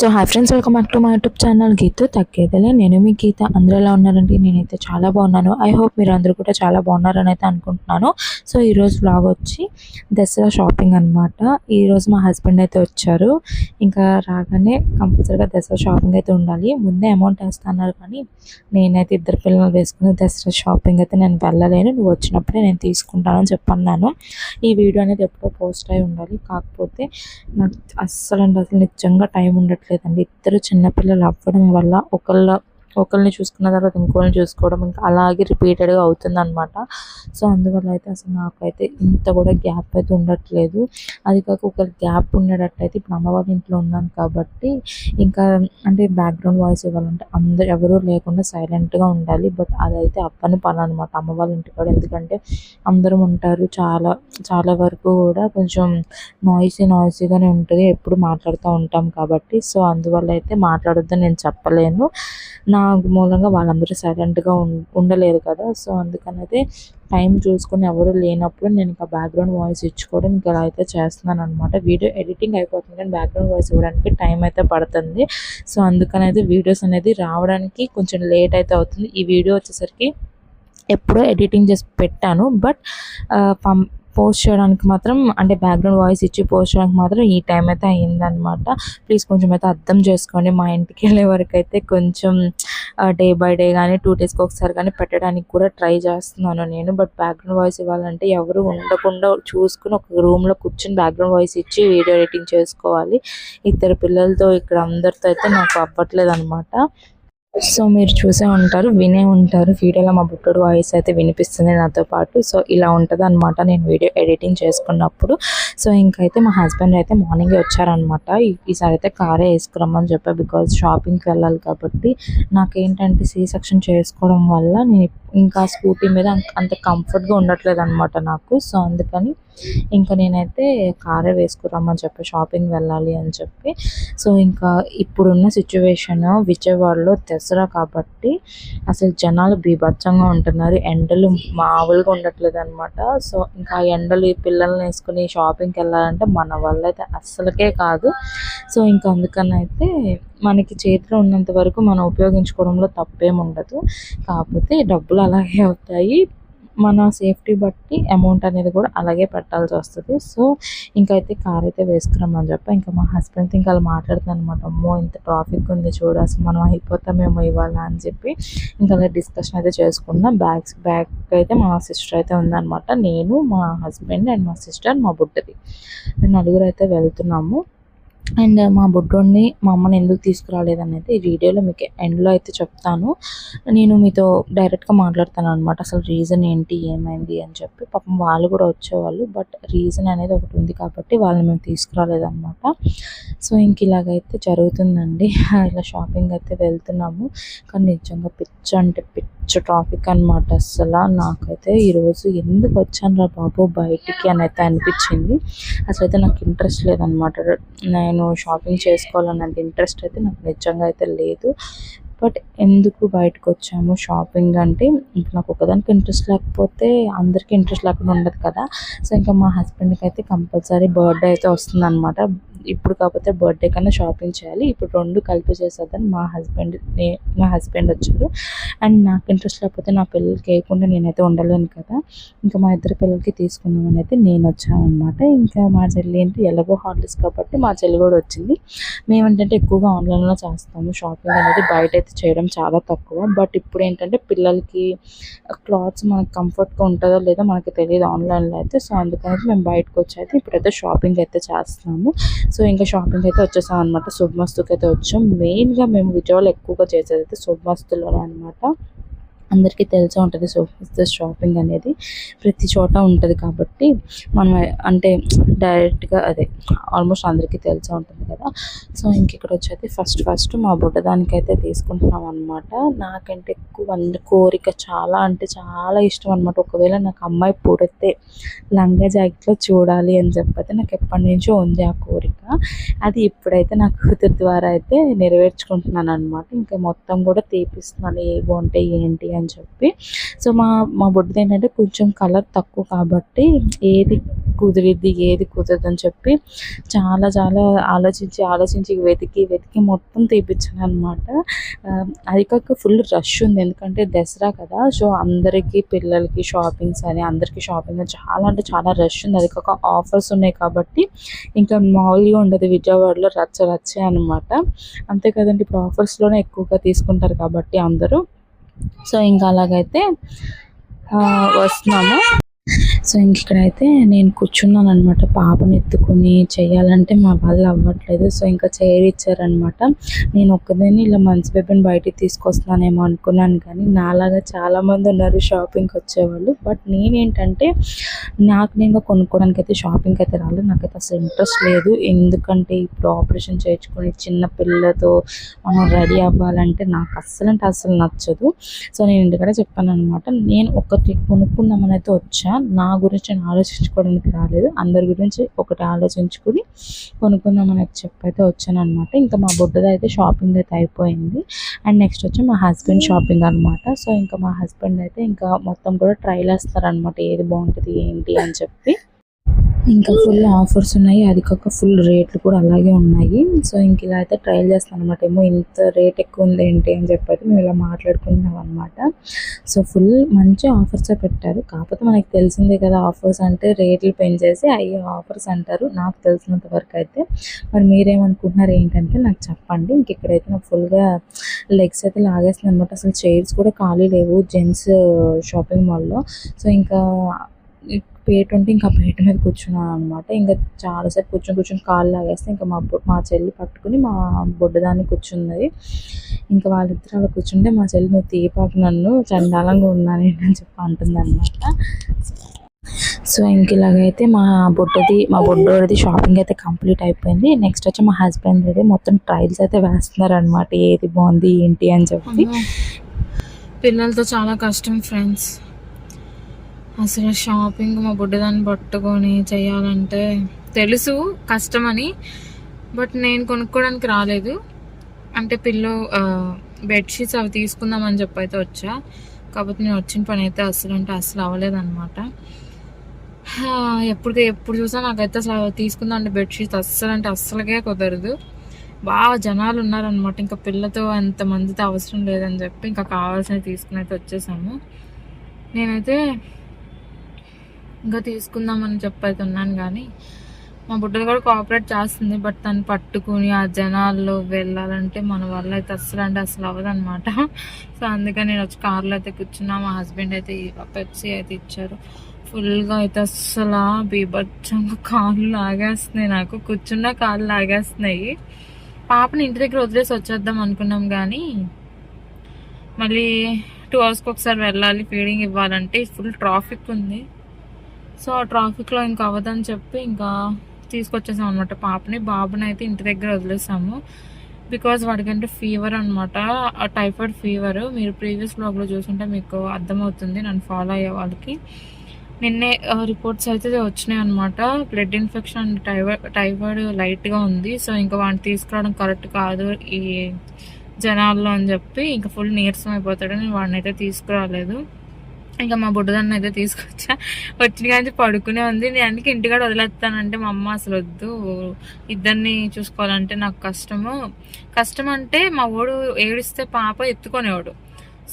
So hi friends welcome back to my YouTube channel Geetha తగ్గేదలే నేను మీ గీత. అందరూ ఎలా ఉన్నారండి? నేనైతే చాలా బాగున్నాను. ఐ హోప్ మీరు అందరూ కూడా చాలా బాగున్నారని అయితే అనుకుంటున్నాను. సో ఈరోజు బ్లాగ్ వచ్చి దసరా షాపింగ్ అనమాట ఈరోజు మా హస్బెండ్ అయితే వచ్చారు. ఇంకా రాగానే కంపల్సరీగా దసరా షాపింగ్ అయితే ఉండాలి. ముందే అమౌంట్ వేస్తున్నారు కానీ నేనైతే ఇద్దరు పిల్లలు వేసుకుని దసరా షాపింగ్ అయితే నేను వెళ్ళలేను. నువ్వు వచ్చినప్పుడే నేను తీసుకుంటానని చెప్పన్నాను. ఈ వీడియో అనేది ఎప్పుడో పోస్ట్ అయి ఉండాలి. కాకపోతే నాకు అస్సలు అసలు నిజంగా టైం ఉండట్లేదండి ఇద్దరు చిన్నపిల్లలు అవ్వడం వల్ల ఒకళ్ళ ఒకరిని చూసుకున్న తర్వాత ఇంకోరిని చూసుకోవడం ఇంకా అలాగే రిపీటెడ్గా అవుతుంది అనమాట సో అందువల్ల అయితే అసలు నాకైతే ఇంత కూడా గ్యాప్ అయితే ఉండట్లేదు. అది కాక ఒక గ్యాప్ ఉండేటట్టయితే ఇప్పుడు అమ్మ వాళ్ళ ఇంట్లో ఉన్నాను కాబట్టి ఇంకా అంటే బ్యాక్గ్రౌండ్ వాయిస్ ఇవ్వాలంటే అందరు ఎవరూ లేకుండా సైలెంట్గా ఉండాలి. బట్ అదైతే అప్పని పని అనమాట అమ్మ వాళ్ళ ఇంటికాడ ఎందుకంటే అందరం ఉంటారు చాలా చాలా వరకు కూడా కొంచెం నాయిసీ నాయిసీగానే ఉంటుంది. ఎప్పుడు మాట్లాడుతూ ఉంటాం కాబట్టి. సో అందువల్ల అయితే మాట్లాడొద్దని నేను చెప్పలేను. నా మూలంగా వాళ్ళందరూ సైలెంట్గా ఉండలేరు కదా. సో అందుకనైతే టైం చూసుకొని ఎవరు లేనప్పుడు నేను ఇంకా బ్యాక్గ్రౌండ్ వాయిస్ ఇచ్చుకోవడం ఇంకా అలా అయితే చేస్తున్నాను అనమాట వీడియో ఎడిటింగ్ అయిపోతుంది కానీ బ్యాక్గ్రౌండ్ వాయిస్ ఇవ్వడానికి టైం అయితే పడుతుంది. సో అందుకని అయితే వీడియోస్ అనేది రావడానికి కొంచెం లేట్ అయితే అవుతుంది. ఈ వీడియో వచ్చేసరికి ఎప్పుడో ఎడిటింగ్ చేసి పెట్టాను. బట్ పం పోస్ట్ చేయడానికి మాత్రం అంటే బ్యాక్గ్రౌండ్ వాయిస్ ఇచ్చి పోస్ట్ చేయడానికి మాత్రం ఈ టైం అయితే అయ్యిందనమాట ప్లీజ్ కొంచెం అయితే అర్థం చేసుకోండి. మా ఇంటికి వెళ్ళే వరకు అయితే కొంచెం డే బై డే కానీ టూ డేస్కి ఒకసారి కానీ పెట్టడానికి కూడా ట్రై చేస్తున్నాను నేను. బట్ బ్యాక్గ్రౌండ్ వాయిస్ ఇవ్వాలంటే ఎవరు ఉండకుండా చూసుకుని ఒక రూమ్లో కూర్చొని బ్యాక్గ్రౌండ్ వాయిస్ ఇచ్చి వీడియో ఎడిటింగ్ చేసుకోవాలి. ఇద్దరు పిల్లలతో ఇక్కడ అందరితో అయితే నాకు అవ్వట్లేదు అనమాట సో మీరు చూసే ఉంటారు వినే ఉంటారు. వీడియోలో మా బుట్టడు వాయిస్ అయితే వినిపిస్తుంది నాతో పాటు. సో ఇలా ఉంటుంది అనమాట నేను వీడియో ఎడిటింగ్ చేసుకున్నప్పుడు. సో ఇంకైతే మా హస్బెండ్ అయితే మార్నింగే వచ్చారనమాట ఈసారి అయితే కారే వేసుకురమ్మని చెప్పా బికాజ్ షాపింగ్కి వెళ్ళాలి కాబట్టి. నాకేంటంటే సీ సెక్షన్ చేసుకోవడం వల్ల నేను ఇంకా స్కూటీ మీద అంత కంఫర్ట్గా ఉండట్లేదు అనమాట నాకు. సో అందుకని ఇంకా నేనైతే కారే వేసుకురమ్మని చెప్పి షాపింగ్ వెళ్ళాలి అని చెప్పి. సో ఇంకా ఇప్పుడున్న సిచ్యువేషన్ విజయవాడలో దసరా కాబట్టి అసలు జనాలు బీభత్సంగా ఉంటున్నారు. ఎండలు మామూలుగా ఉండట్లేదు అనమాట సో ఇంకా ఎండలు ఈ పిల్లల్ని వేసుకుని షాపింగ్కి వెళ్ళాలంటే మన వల్ల అయితే అస్సలకే కాదు. సో ఇంకా అందుకని అయితే మనకి చేతిలో ఉన్నంత వరకు మనం ఉపయోగించుకోవడంలో తప్పేం ఉండదు. కాకపోతే డబ్బులు అలాగే అవుతాయి. మన సేఫ్టీ బట్టి అమౌంట్ అనేది కూడా అలాగే పెట్టాల్సి వస్తుంది. సో ఇంకైతే కార్ అయితే వేసుకురమ్మని చెప్పి. ఇంకా మా హస్బెండ్తో ఇంకా అలా మాట్లాడుతాను అనమాట అమ్మో ఇంత ట్రాఫిక్ ఉంది చూడు అసలు మనం అయిపోతామేమో ఇవాళ అని చెప్పి ఇంకా అలా డిస్కషన్ అయితే చేసుకున్నాం. బ్యాగ్స్ బ్యాగ్ అయితే మా సిస్టర్ అయితే ఉందనమాట నేను మా హస్బెండ్ అండ్ మా సిస్టర్ మా బుడ్డది. నలుగురు అయితే వెళ్తున్నాము. అండ్ మా బుడ్డోడిని మా అమ్మని ఎందుకు తీసుకురాలేదని అయితే ఈ వీడియోలో మీకు ఎండ్లో అయితే చెప్తాను. నేను మీతో డైరెక్ట్గా మాట్లాడతాను అనమాట అసలు రీజన్ ఏంటి ఏమైంది అని చెప్పి. పాపం వాళ్ళు కూడా వచ్చేవాళ్ళు బట్ రీజన్ అనేది ఒకటి ఉంది కాబట్టి వాళ్ళని మేము తీసుకురాలేదన్నమాట. సో ఇంక ఇలాగైతే జరుగుతుందండి. ఇలా షాపింగ్ అయితే వెళ్తున్నాము. కానీ నిజంగా పిచ్చ అంటే పిచ్చ ట్రాఫిక్ అనమాట అసలు. నాకైతే ఈరోజు ఎందుకు వచ్చాను రా బాబు బయటికి అని అయితే అనిపించింది. అసలు అయితే నాకు ఇంట్రెస్ట్ లేదనమాట నేను నేను షాపింగ్ చేసుకోవాలన్నంత ఇంట్రెస్ట్ అయితే నాకు నిజంగా అయితే లేదు. బట్ ఎందుకు బయటకు వచ్చాము షాపింగ్ అంటే నాకు ఒకదానికి ఇంట్రెస్ట్ లేకపోతే అందరికీ ఇంట్రెస్ట్ లేకుండా ఉండదు కదా. సో ఇంకా మా హస్బెండ్కి అయితే కంపల్సరీ బర్త్డే అయితే వస్తుంది అనమాట ఇప్పుడు కాకపోతే బర్త్డే కన్నా షాపింగ్ చేయాలి. ఇప్పుడు రెండు కలిపి చేసేద్దని మా హస్బెండ్ మా హస్బెండ్ వచ్చారు. అండ్ నాకు ఇంట్రెస్ట్ లేకపోతే నా పిల్లలకి వేయకుండా నేనైతే ఉండలేను కదా. ఇంకా మా ఇద్దరు పిల్లలకి తీసుకుందామని అయితే నేను వచ్చాను అనమాట ఇంకా మా చెల్లి ఏంటి? ఎలాగో హాలిడేస్ కాబట్టి మా చెల్లి కూడా వచ్చింది. మేమేంటంటే ఎక్కువగా ఆన్లైన్లో చేస్తాము. షాపింగ్ అనేది బయట అయితే చేయడం చాలా తక్కువ. బట్ ఇప్పుడు ఏంటంటే పిల్లలకి క్లాత్స్ మనకు కంఫర్ట్గా ఉంటుందో లేదో మనకి తెలియదు ఆన్లైన్లో అయితే. సో అందుకని మేము బయటకు వచ్చి అయితే ఇప్పుడైతే షాపింగ్ అయితే చేస్తున్నాము. సో ఇంకా షాపింగ్ అయితే వచ్చేసాం అనమాట శుభమస్తుకి అయితే వచ్చాం మెయిన్గా మేము విజయవాడలో ఎక్కువగా చేసేది అయితే శుభమస్తులోనే అనమాట అందరికీ తెలిసే ఉంటుంది సో షాపింగ్ అనేది ప్రతి చోట ఉంటుంది కాబట్టి మనం అంటే డైరెక్ట్గా అదే ఆల్మోస్ట్ అందరికీ తెలిసే ఉంటుంది కదా. సో ఇంక ఇక్కడ వచ్చేది? ఫస్ట్ ఫస్ట్ మా బుడ్డదానికి అయితే తీసుకుంటున్నాం అనమాట నాకంటే ఎక్కువ కోరిక చాలా అంటే చాలా ఇష్టం అనమాట ఒకవేళ నాకు అమ్మాయి పుడితే లంగా జాకెట్లో చూడాలి అని చెప్పైతే నాకు ఎప్పటి నుంచో ఉంది ఆ కోరిక. అది ఇప్పుడైతే నా కూతురు ద్వారా అయితే నెరవేర్చుకుంటున్నాను అనమాట ఇంకా మొత్తం కూడా తీపిస్తున్నాను ఏ బాగుంటాయి ఏంటి అని అని చెప్పి. సో మా మా బొడ్డుది ఏంటంటే కొంచెం కలర్ తక్కువ కాబట్టి ఏది కుదిరిద్ది ఏది కుదరదు అని చెప్పి చాలా చాలా ఆలోచించి ఆలోచించి వెతికి వెతికి మొత్తం తీపించాను అనమాట అది కాక ఫుల్ రష్ ఉంది. ఎందుకంటే దసరా కదా సో అందరికీ పిల్లలకి షాపింగ్స్ అని అందరికీ షాపింగ్ చాలా అంటే చాలా రష్ ఉంది. అది కాక ఆఫర్స్ ఉన్నాయి కాబట్టి ఇంకా మామూలుగా ఉండదు. విజయవాడలో రచ్చ రచ్చే అనమాట అంతే కదండి ఇప్పుడు ఆఫర్స్లోనే ఎక్కువగా తీసుకుంటారు కాబట్టి అందరూ. సో ఇంకా అలాగైతే వస్తున్నాము. సో ఇంక ఇక్కడైతే నేను కూర్చున్నాను అనమాట పాపని ఎత్తుకుని చేయాలంటే మా వాళ్ళు అవ్వట్లేదు. సో ఇంకా చైర్ ఇచ్చారనమాట నేను ఒక్కదాన్ని ఇలా మంచి బేబీని బయటికి తీసుకొస్తున్నానేమో అనుకున్నాను కానీ నాలాగా చాలా మంది ఉన్నారు షాపింగ్కి వచ్చేవాళ్ళు. బట్ నేనేంటంటే నాకు నేను కొనుక్కోవడానికి అయితే షాపింగ్కి అయితే రాలేదు. నాకైతే అసలు ఇంట్రెస్ట్ లేదు. ఎందుకంటే ఇప్పుడు ఆపరేషన్ చేయించుకొని చిన్న పిల్లతో మనం రెడీ అవ్వాలంటే నాకు అస్సలు అంటే అస్సలు నచ్చదు. సో నేను ఇంటికాడే చెప్పాను అనమాట నేను ఒకటి కొనుక్కుందామని అయితే వచ్చా. నా నా గురించి నేను ఆలోచించుకోవడానికి రాలేదు. అందరి గురించి ఒకటి ఆలోచించుకుని కొనుక్కుందామని అయితే చెప్పి అయితే వచ్చాను అనమాట ఇంకా మా బుడ్డది అయితే షాపింగ్ అయితే అయిపోయింది. అండ్ నెక్స్ట్ వచ్చి మా హస్బెండ్ షాపింగ్ అనమాట సో ఇంకా మా హస్బెండ్ అయితే ఇంకా మొత్తం కూడా ట్రైల్ వేస్తారనమాట ఏది బాగుంటుంది ఏంటి అని చెప్పి. ఇంకా ఫుల్ ఆఫర్స్ ఉన్నాయి. అది కాక ఫుల్ రేట్లు కూడా అలాగే ఉన్నాయి. సో ఇంక ఇలా అయితే ట్రయల్ చేస్తాను అనమాట ఏమో ఇంత రేట్ ఎక్కువ ఉంది ఏంటి అని చెప్పి మేము ఇలా మాట్లాడుకుంటున్నాం అనమాట సో ఫుల్ మంచి ఆఫర్స్ పెట్టారు. కాకపోతే మనకి తెలిసిందే కదా ఆఫర్స్ అంటే రేట్లు పెంచేసి అయ్యే ఆఫర్స్ అంటారు. నాకు తెలిసినంత వరకు అయితే. మరి మీరేమనుకుంటున్నారు ఏంటంటే నాకు చెప్పండి. ఇంక ఇక్కడైతే నాకు ఫుల్గా లెగ్స్ అయితే లాగేస్తుంది అనమాట అసలు చైర్స్ కూడా ఖాళీ లేవు. జెంట్స్ షాపింగ్ మాల్లో సో ఇంకా పేట ఉంటే ఇంకా పేట మీద కూర్చున్నాను అనమాట ఇంకా చాలాసేపు కూర్చొని కూర్చొని కాళ్ళు లాగేస్తే ఇంకా మా మా చెల్లి పట్టుకుని మా బొడ్డదాన్ని కూర్చున్నది. ఇంకా వాళ్ళిద్దరు అలా కూర్చుంటే మా చెల్లి నువ్వు తీపాకు నన్ను చండాలంగా ఉన్నాను అని చెప్పి అంటుంది అనమాట సో ఇంక ఇలాగైతే మా బుడ్డది మా బొడ్డోడిది షాపింగ్ అయితే కంప్లీట్ అయిపోయింది. నెక్స్ట్ వచ్చి మా హస్బెండ్ రెడీ. మొత్తం ట్రయల్స్ అయితే వేస్తున్నారు అనమాట ఏది బాగుంది ఏంటి అని చెప్పి. పిల్లలతో చాలా కష్టం ఫ్రెండ్స్. అసలు షాపింగ్ మా బుడ్డదాన్ని పట్టుకొని చేయాలంటే తెలుసు కష్టమని బట్ నేను కొనుక్కోవడానికి రాలేదు. అంటే పిల్లో బెడ్షీట్స్ అవి తీసుకుందామని చెప్పి అయితే వచ్చా. కాకపోతే నేను వచ్చిన పని అయితే అసలు అంటే అసలు అవ్వలేదన్నమాట. ఎప్పుడు ఎప్పుడు చూసా నాకైతే అసలు తీసుకుందాం అంటే బెడ్షీట్స్ అస్సలు అంటే అస్సలకే కుదరదు. బాగా జనాలు ఉన్నారనమాట ఇంకా పిల్లతో అంత మందితో అవసరం లేదని చెప్పి ఇంకా కావాల్సినవి తీసుకుని అయితే వచ్చేసాము. నేనైతే ఇంకా తీసుకుందామని చెప్పి ఉన్నాను కానీ మా బుడ్డలు కూడా కోఆపరేట్ చేస్తుంది బట్ తను పట్టుకుని ఆ జనాల్లో వెళ్ళాలంటే మన వల్ల అయితే అస్సలు అంటే అసలు అవ్వదన్నమాట. సో అందుకని నేను వచ్చి కార్లో అయితే కూర్చున్నా మా హస్బెండ్ అయితే పెప్సీ అయితే ఇచ్చారు. ఫుల్గా అయితే అస్సలు బీభత్సంగా కాళ్ళు లాగేస్తున్నాయి నాకు. కూర్చున్న కాళ్ళు లాగేస్తున్నాయి. పాపని ఇంటి దగ్గర వదిలేసి వచ్చేద్దాం అనుకున్నాం కానీ మళ్ళీ టూ అవర్స్కి ఒకసారి వెళ్ళాలి ఫీడింగ్ ఇవ్వాలంటే ఫుల్ ట్రాఫిక్ ఉంది. సో ఆ ట్రాఫిక్లో ఇంకా అవ్వదని చెప్పి ఇంకా తీసుకొచ్చేసాం అనమాట పాపని బాబుని అయితే ఇంటి దగ్గర వదిలేసాము. బికాజ్ వాడికంటే ఫీవర్ అనమాట ఆ టైఫాయిడ్ ఫీవర్ మీరు ప్రీవియస్ బ్లాగ్లో చూసుంటే మీకు అర్థమవుతుంది. నన్ను ఫాలో అయ్యే వాళ్ళకి. నిన్నే రిపోర్ట్స్ అయితే వచ్చినాయి అనమాట బ్లడ్ ఇన్ఫెక్షన్ టైఫాయిడ్ టైఫాయిడ్ లైట్గా ఉంది. సో ఇంకా వాడిని తీసుకురావడం కరెక్ట్ కాదు ఈ జనాల్లో అని చెప్పి ఇంకా ఫుల్ నీరసం అయిపోతాడని వాడిని అయితే తీసుకురాలేదు. ఇంకా మా బుడ్డదాన్ని అయితే తీసుకొచ్చా. వచ్చిన కానీ పడుకునే ఉంది. నేను అందుకే ఇంటికాడ వదిలేస్తానంటే మా అమ్మ అసలు వద్దు. ఇద్దరిని చూసుకోవాలంటే నాకు కష్టము. కష్టం అంటే మా వాడు ఏడిస్తే పాప ఎత్తుకునేవాడు.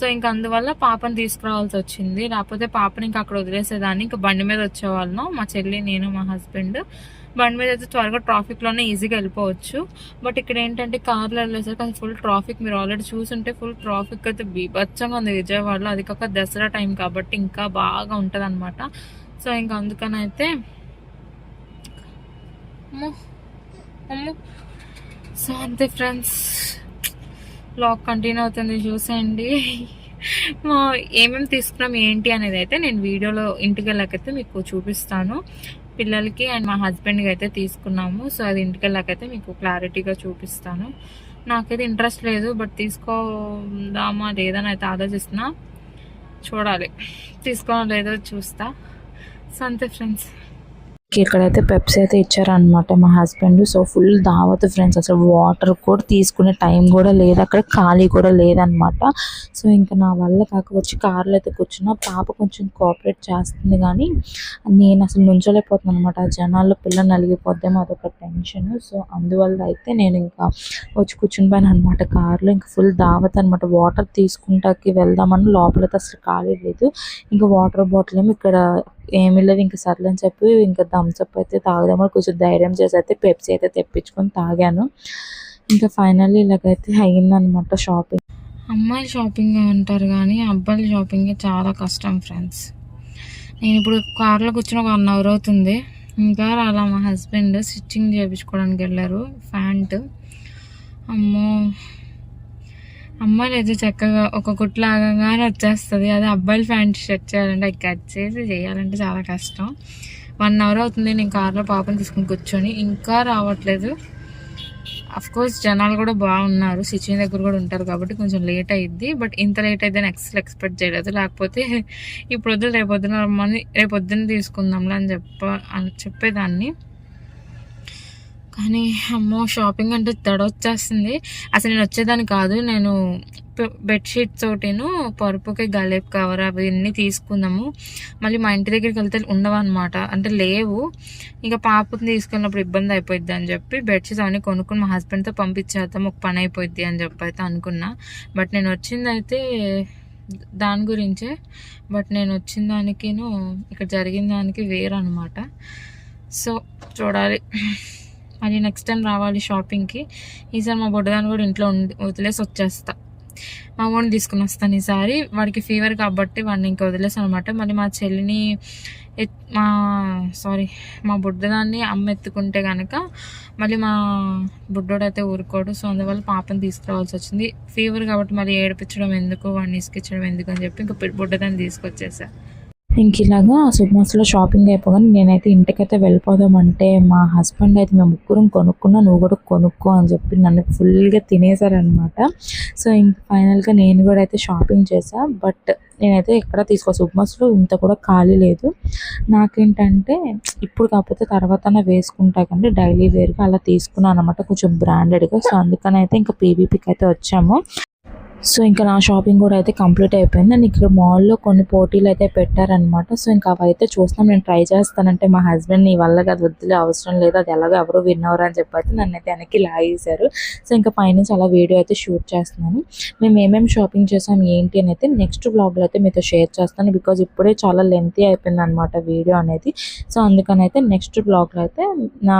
సో ఇంకా అందువల్ల పాపని తీసుకురావాల్సి వచ్చింది. లేకపోతే పాపని ఇంకా అక్కడ వదిలేసేదాన్ని. ఇంకా బండి మీద వచ్చేవాళ్ళం. మా చెల్లి నేను మా హస్బెండ్. బండి మీద అయితే త్వరగా ట్రాఫిక్లోనే ఈజీగా వెళ్ళిపోవచ్చు. బట్ ఇక్కడ ఏంటంటే కార్లో వెళ్ళేసరికి అది ఫుల్ ట్రాఫిక్ మీరు ఆల్రెడీ చూసుంటే ఫుల్ ట్రాఫిక్ అయితే బీభత్సంగా ఉంది. విజయవాడలో అది కాక దసరా టైం కాబట్టి ఇంకా బాగా ఉంటుంది అనమాట సో ఇంకా అందుకని అయితే సో అంతే ఫ్రెండ్స్ బ్లాగ్ కంటిన్యూ అవుతుంది చూసేయండి. మా ఏమేమి తీసుకున్నాం ఏంటి అనేది అయితే నేను వీడియోలో ఇంటికి వెళ్ళకైతే మీకు చూపిస్తాను. పిల్లలకి అండ్ మా హస్బెండ్కి అయితే తీసుకున్నాము. సో అది ఇంటికి వెళ్ళాకైతే మీకు క్లారిటీగా చూపిస్తాను. నాకైతే ఇంట్రెస్ట్ లేదు బట్ తీసుకోదామా లేదని అయితే ఆలోచిస్తున్నా. చూడాలి. తీసుకోవడం లేదో చూస్తా. సో అంతే ఫ్రెండ్స్ ఇక్కడైతే పెప్సీ అయితే ఇచ్చారనమాట మా హస్బెండ్ సో ఫుల్ దావత్ ఫ్రెండ్స్ అసలు వాటర్ కూడా తీసుకునే టైం కూడా లేదు. అక్కడ ఖాళీ కూడా లేదనమాట సో ఇంకా నా వల్ల కాక వచ్చి కార్లో అయితే కూర్చున్నా. పాప కొంచెం కోఆపరేట్ చేస్తుంది కానీ నేను అసలు నుంచోలేకపోతున్నాను అనమాట ఆ జనాల్లో పిల్లలు నలిగిపోద్దేమో అదొక టెన్షన్ సో అందువల్ల అయితే నేను ఇంకా వచ్చి కూర్చుని పోయాను అనమాట కార్లో ఇంకా ఫుల్ దావత్ అనమాట వాటర్ తీసుకుంటాకి వెళ్దామని లోపలైతే అసలు ఖాళీ లేదు. ఇంకా వాటర్ బాటిల్ ఏమో ఇక్కడ ఏమీ లేదు ఇంకా సర్లే అని చెప్పి ఇంకా థమ్స్అప్ అయితే తాగుదామని కొంచెం ధైర్యం చేసి అయితే పెప్సీ అయితే తెప్పించుకొని తాగాను. ఇంకా ఫైనల్లీ ఇలాగైతే అయ్యిందనమాట షాపింగ్ అమ్మాయిలు షాపింగ్ అంటారు కానీ అబ్బాయిల షాపింగ్ చాలా కష్టం ఫ్రెండ్స్ నేను ఇప్పుడు కార్లో కూర్చొని ఒక వన్ అవర్ అవుతుంది. ఇంకా అలా మా హస్బెండ్ స్టిచ్చింగ్ చేయించుకోవడానికి వెళ్ళారు ప్యాంటు. అమ్మో అమ్మాయిలు అయితే చక్కగా ఒక కుట్లు ఆగంగానే వచ్చేస్తుంది. అదే అబ్బాయిలు ప్యాంట్ షర్ట్ చేయాలంటే అది కట్ చేసి చేయాలంటే చాలా కష్టం. వన్ అవర్ అవుతుంది నేను కార్లో పాపని తీసుకుని కూర్చొని. ఇంకా రావట్లేదు. కోర్స్ జనాలు కూడా బాగున్నారు. స్టిచ్చింగ్ దగ్గర కూడా ఉంటారు కాబట్టి కొంచెం లేట్ అయ్యిద్ది బట్ ఇంత లేట్ అయితే నెక్స్ట్ ఎక్స్పెక్ట్ చేయలేదు. లేకపోతే ఇప్పుడు వద్దు రేపు రమ్మని రేపొద్దున తీసుకుందాంలా తీసుకుందాంలే అని చెప్ప అని చెప్పేదాన్ని. కానీ అమ్మో షాపింగ్ అంటే తడ వచ్చేస్తుంది అసలు నేను వచ్చేదాన్ని కాదు. నేను బెడ్షీట్ తోటిను పరుపుకి గలేప్ కవర్ అవన్నీ తీసుకుందాము. మళ్ళీ మా ఇంటి దగ్గరికి వెళ్తే ఉండవన్నమాట. అంటే లేవు. ఇంకా పాపని తీసుకెళ్ళినప్పుడు ఇబ్బంది అయిపోద్ది అని చెప్పి బెడ్షీట్స్ అవన్నీ కొనుక్కుని మా హస్బెండ్తో పంపించేద్దాం ఒక పని అయిపోద్ది అని చెప్పి అయితే అనుకున్నా. బట్ నేను వచ్చింది అయితే దాని గురించే. బట్ నేను వచ్చిన దానికిను ఇక్కడ జరిగిన దానికి వేరు అనమాట సో చూడాలి. మళ్ళీ నెక్స్ట్ టైం రావాలి షాపింగ్కి ఈసారి మా బొడ్డదాన్ని కూడా ఇంట్లో ఉండి వదిలేసి వచ్చేస్తా. మా వాడిని తీసుకుని వస్తాను ఈసారి వాడికి ఫీవర్ కాబట్టి వాడిని ఇంకా వదిలేసాను అనమాట. మళ్ళీ మా చెల్లిని మా సారీ మా బుడ్డదాన్ని అమ్మ ఎత్తుకుంటే కనుక మళ్ళీ మా బుడ్డోడైతే ఊరుకోడు. సో అందువల్ల పాపని తీసుకురావాల్సి వచ్చింది. ఫీవర్ కాబట్టి మళ్ళీ ఏడిపించడం ఎందుకు? వాడిని ఇసుకిచ్చడం ఎందుకు? అని చెప్పి ఇంకా బుడ్డదాన్ని తీసుకొచ్చేసా. ఇంక ఇలాగా సుబ్మాస్లో షాపింగ్ అయిపోగానే నేనైతే ఇంటికైతే వెళ్ళిపోదామంటే మా హస్బెండ్ అయితే మేము ముగ్గురం కొనుక్కున్నా నువ్వు కూడా కొనుక్కో అని చెప్పి నన్ను ఫుల్గా తినేశారనమాట. సో ఇంక ఫైనల్గా నేను కూడా అయితే షాపింగ్ చేశా. బట్ నేనైతే ఎక్కడ తీసుకో సుబ్మాస్లో ఇంత కూడా ఖాళీ లేదు. నాకేంటంటే ఇప్పుడు కాకపోతే తర్వాత వేసుకుంటా కానీ డైలీ వేర్గా అలా తీసుకున్నాను అనమాట కొంచెం బ్రాండెడ్గా. సో అందుకని అయితే ఇంకా పీవీపీకి అయితే వచ్చాము. సో ఇంకా నా షాపింగ్ కూడా అయితే కంప్లీట్ అయిపోయింది. అండ్ ఇక్కడ మాల్లో కొన్ని పోటీలు అయితే పెట్టారనమాట సో ఇంకా అవి అయితే చూస్తాం నేను ట్రై చేస్తానంటే మా హస్బెండ్ నీ వల్ల అది వద్దులే అవసరం లేదు అది ఎలాగో ఎవరు విన్నవరు అని చెప్పి అయితే నన్ను అయితే వెనక్కి లాగేశారు. సో ఇంకా పైనుంచి అలా వీడియో అయితే షూట్ చేస్తున్నాను. మేము ఏమేమి షాపింగ్ చేసాం ఏంటి అని అయితే నెక్స్ట్ బ్లాగ్లో అయితే మీతో షేర్ చేస్తాను. బికాజ్ ఇప్పుడే చాలా లెంతీ అయిపోయింది అనమాట వీడియో అనేది. సో అందుకని అయితే నెక్స్ట్ బ్లాగ్లో అయితే నా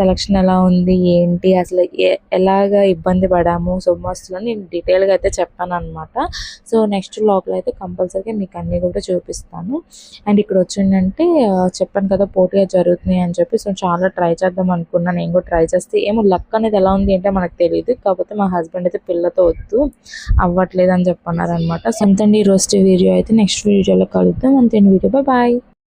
సెలక్షన్ ఎలా ఉంది ఏంటి అసలు ఎలాగ ఇబ్బంది పడాము సొమ్మస్తులో నేను డీటెయిల్గా అయితే చెప్పాను అనమాట సో నెక్స్ట్ లోపల అయితే కంపల్సరీగా మీకు అన్నీ కూడా చూపిస్తాను. అండ్ ఇక్కడ వచ్చిందంటే చెప్పాను కదా పోటీగా జరుగుతున్నాయి అని చెప్పి సో చాలా ట్రై చేద్దాం అనుకున్నాను నేను కూడా ట్రై చేస్తే ఏమో లక్ అనేది ఎలా ఉంది అంటే మనకు తెలియదు కాకపోతే మా హస్బెండ్ అయితే పిల్లతో వద్దు అవ్వట్లేదు అని చెప్పన్నారు అనమాట సో ఈ రోజు వీడియో అయితే నెక్స్ట్ వీడియోలో కలుద్దాం. అంతే వీడియో. బాయ్.